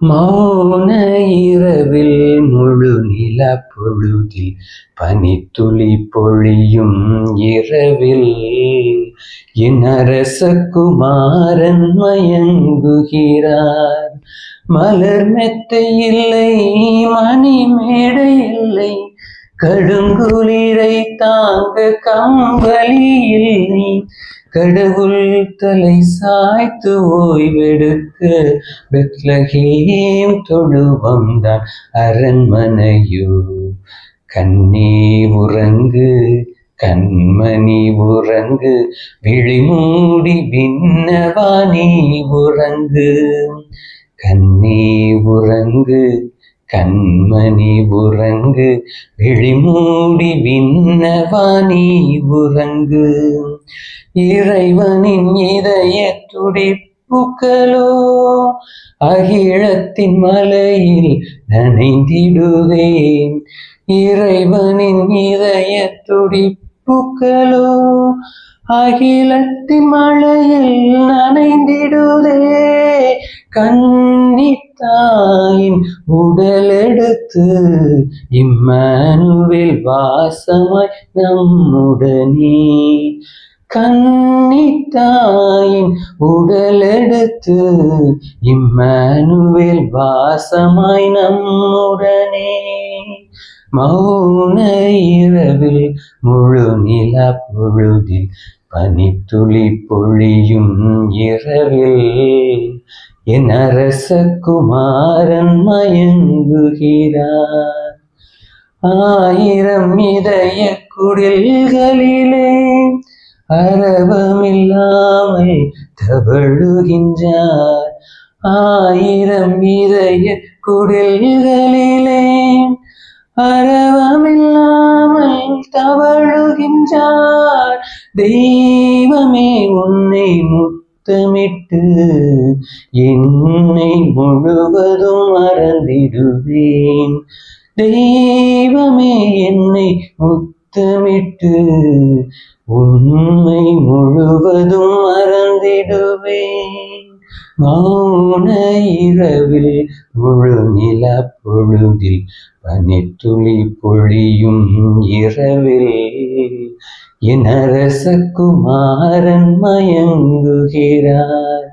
மௌன இரவில் முழு நில பொழுதில் பனித்துளி பொழியும் இரவில் என் குமாரன் மயங்குகிறார். மலர் மெத்தை இல்லை மணி மேடை இல்லை கடுங்குளிரை தாங்க கம்பளி இல்லை. கடவுள் தலை சாய்த்து ஓய்வெடுக்க பெத்லகேம் தொழுவம்தான் அரண்மனையோ. கண்ணே உறங்கு கண்மணி உறங்கு விழிமூடி பின்னவானி உறங்கு. கண்ணே உறங்கு கண்மணி உறங்கு விழிமூடி விண்ணவானி உறங்கு. இறைவனின் இதய துடிப்புக்களோ அகிழத்தின் மலையில் நனைந்திடுதே. இறைவனின் இதய துடிப்புக்களோ அகிலத்தின் மலையில் நனைந்திடுதே. கண்ணி கன்னித்தாயின் உடலெடுத்து இம்மனுவில் வாசமாய் நம்முடனே. கன்னித்தாயின் உடலெடுத்து இம்மனுவில் வாசமாய் நம்முடனே. மௌன இரவில் முழு நில பொழுதில் பனித்துளி பொழியும் இரவில் என் அரசகுமாரன் மயங்குகிறார். ஆயிரம் இதய குடில்களிலே அரபமில்லாமல் தவழுகின்றார். ஆயிரம் இதய குடில்களிலே அரவமில்லாமல் தவழுகின்றார். தெய்வமே உன்னை முத்தமிட்டு என்னை முழுவதும் மறந்திடுவேன். தெய்வமே என்னை முத்தமிட்டு உண்மை முழுவதும் மறந்திடுவேன். மௌன இரவில் முழு நில பொழுதில் பனித்துளி பொழியும் இரவில் என் அரச குமாரன் மயங்குகிறார்.